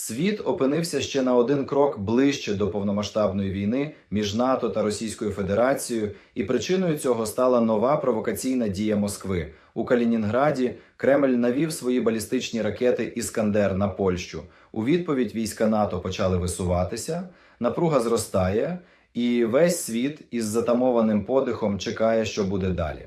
Світ опинився ще на один крок ближче до повномасштабної війни між НАТО та Російською Федерацією, і причиною цього стала нова провокаційна дія Москви. У Калінінграді Кремль навів свої балістичні ракети Іскандер на Польщу. У відповідь війська НАТО почали висуватися, напруга зростає, і весь світ із затамованим подихом чекає, що буде далі.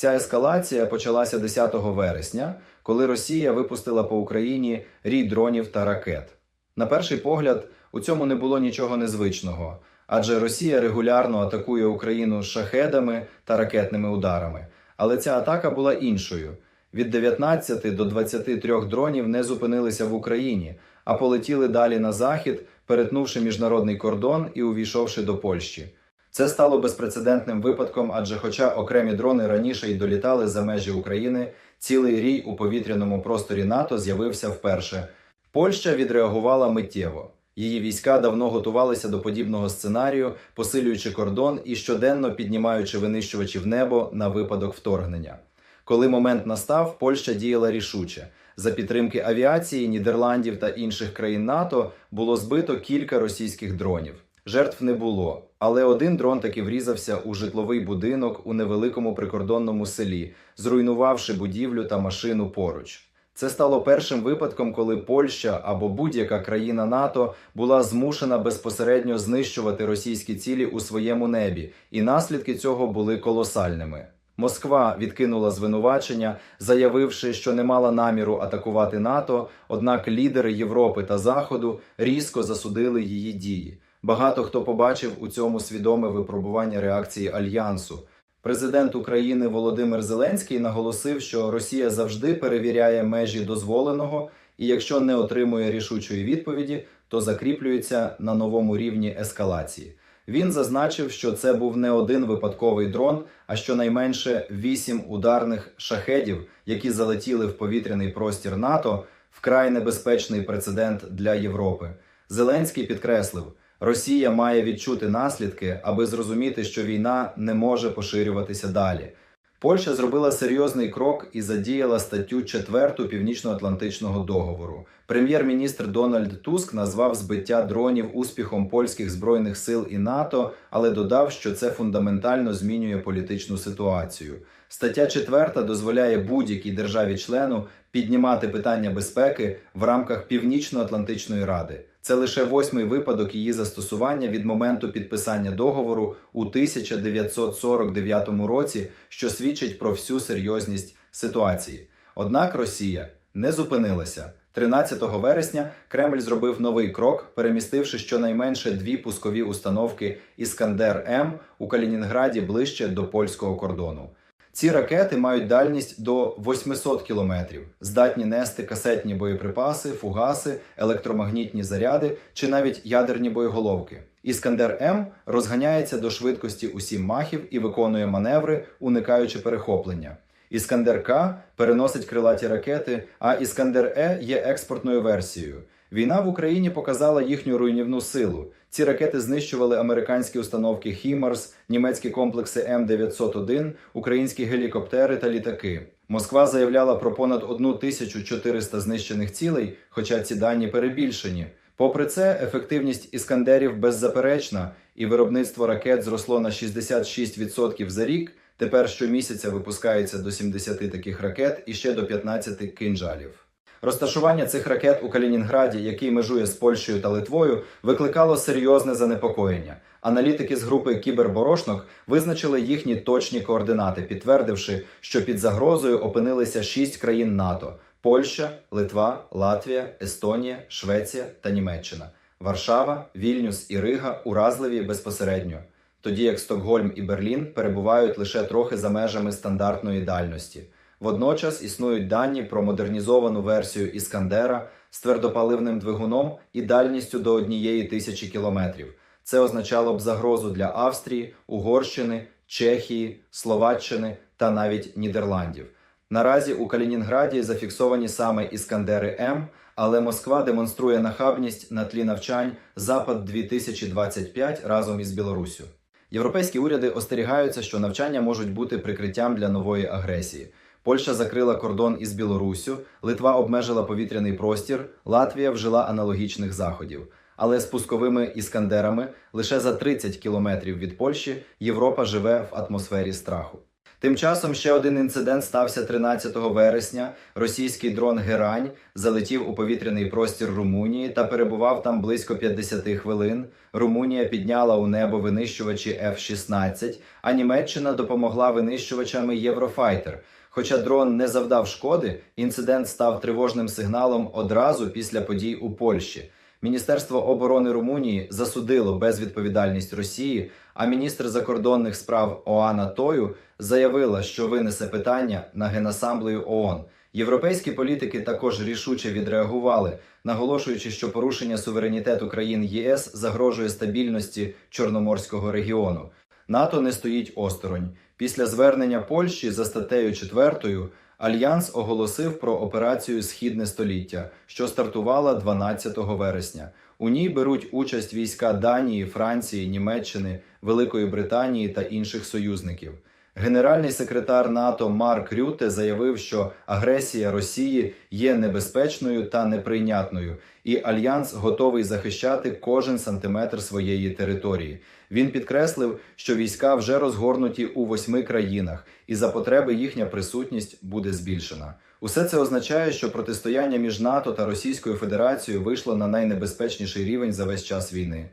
Ця ескалація почалася 10 вересня, коли Росія випустила по Україні рій дронів та ракет. На перший погляд, у цьому не було нічого незвичного, адже Росія регулярно атакує Україну шахедами та ракетними ударами. Але ця атака була іншою. Від 19 до 23 дронів не зупинилися в Україні, а полетіли далі на захід, перетнувши міжнародний кордон і увійшовши до Польщі. Це стало безпрецедентним випадком, адже, хоча окремі дрони раніше й долітали за межі України, цілий рій у повітряному просторі НАТО з'явився вперше. Польща відреагувала миттєво. Її війська давно готувалися до подібного сценарію, посилюючи кордон і щоденно піднімаючи винищувачі в небо на випадок вторгнення. Коли момент настав, Польща діяла рішуче. За підтримки авіації, Нідерландів та інших країн НАТО було збито кілька російських дронів. Жертв не було, але один дрон таки врізався у житловий будинок у невеликому прикордонному селі, зруйнувавши будівлю та машину поруч. Це стало першим випадком, коли Польща або будь-яка країна НАТО була змушена безпосередньо знищувати російські цілі у своєму небі, і наслідки цього були колосальними. Москва відкинула звинувачення, заявивши, що не мала наміру атакувати НАТО. Однак лідери Європи та Заходу різко засудили її дії. Багато хто побачив у цьому свідоме випробування реакції альянсу. Президент України Володимир Зеленський наголосив, що Росія завжди перевіряє межі дозволеного, і якщо не отримує рішучої відповіді, то закріплюється на новому рівні ескалації. Він зазначив, що це був не один випадковий дрон, а щонайменше вісім ударних шахедів, які залетіли в повітряний простір НАТО, вкрай небезпечний прецедент для Європи. Зеленський підкреслив, Росія має відчути наслідки, аби зрозуміти, що війна не може поширюватися далі. Польща зробила серйозний крок і задіяла статтю 4 Північно-Атлантичного договору. Прем'єр-міністр Дональд Туск назвав збиття дронів успіхом польських збройних сил і НАТО, але додав, що це фундаментально змінює політичну ситуацію. Стаття 4 дозволяє будь-якій державі-члену піднімати питання безпеки в рамках Північно-Атлантичної ради. Це лише восьмий випадок її застосування від моменту підписання договору у 1949 році, що свідчить про всю серйозність ситуації. Однак Росія не зупинилася. 13 вересня Кремль зробив новий крок, перемістивши щонайменше дві пускові установки Іскандер М у Калінінграді ближче до польського кордону. Ці ракети мають дальність до 800 кілометрів, здатні нести касетні боєприпаси, фугаси, електромагнітні заряди чи навіть ядерні боєголовки. Іскандер М розганяється до швидкості усім махів і виконує маневри, уникаючи перехоплення. Іскандер К переносить крилаті ракети, а Іскандер Е є експортною версією. Війна в Україні показала їхню руйнівну силу. Ці ракети знищували американські установки Хімарс, німецькі комплекси М901, українські гелікоптери та літаки. Москва заявляла про понад 1400 знищених цілей, хоча ці дані перебільшені. Попри це, ефективність іскандерів беззаперечна, і виробництво ракет зросло на 66% за рік. Тепер щомісяця випускається до 70 таких ракет і ще до 15 кинджалів. Розташування цих ракет у Калінінграді, який межує з Польщею та Литвою, викликало серйозне занепокоєння. Аналітики з групи Кіберборошнок визначили їхні точні координати, підтвердивши, що під загрозою опинилися шість країн НАТО: Польща, Литва, Латвія, Естонія, Швеція та Німеччина. Варшава, Вільнюс і Рига уразливі безпосередньо, тоді як Стокгольм і Берлін перебувають лише трохи за межами стандартної дальності. Водночас існують дані про модернізовану версію Іскандера з твердопаливним двигуном і дальністю до однієї тисячі кілометрів. Це означало б загрозу для Австрії, Угорщини, Чехії, Словаччини та навіть Нідерландів. Наразі у Калінінграді зафіксовані саме Іскандери М, але Москва демонструє нахабність на тлі навчань Запад 2025 разом із Білоруссю. Європейські уряди остерігаються, що навчання можуть бути прикриттям для нової агресії. Польща закрила кордон із Білоруссю, Литва обмежила повітряний простір, Латвія вжила аналогічних заходів. Але з пусковими іскандерами лише за 30 кілометрів від Польщі Європа живе в атмосфері страху. Тим часом ще один інцидент стався 13 вересня. Російський дрон Герань залетів у повітряний простір Румунії та перебував там близько 50 хвилин. Румунія підняла у небо винищувачі F-16, а Німеччина допомогла винищувачами Єврофайтер. Хоча дрон не завдав шкоди, інцидент став тривожним сигналом одразу після подій у Польщі. Міністерство оборони Румунії засудило безвідповідальність Росії, а міністр закордонних справ Оана Тою заявила, що винесе питання на Генасамблею ООН. Європейські політики також рішуче відреагували, наголошуючи, що порушення суверенітету країн ЄС загрожує стабільності Чорноморського регіону. НАТО не стоїть осторонь. Після звернення Польщі за статтею 4 Альянс оголосив про операцію Східне століття, що стартувала 12 вересня. У ній беруть участь війська Данії, Франції, Німеччини, Великої Британії та інших союзників. Генеральний секретар НАТО Марк Рюте заявив, що агресія Росії є небезпечною та неприйнятною, і альянс готовий захищати кожен сантиметр своєї території. Він підкреслив, що війська вже розгорнуті у восьми країнах, і за потреби їхня присутність буде збільшена. Усе це означає, що протистояння між НАТО та Російською Федерацією вийшло на найнебезпечніший рівень за весь час війни.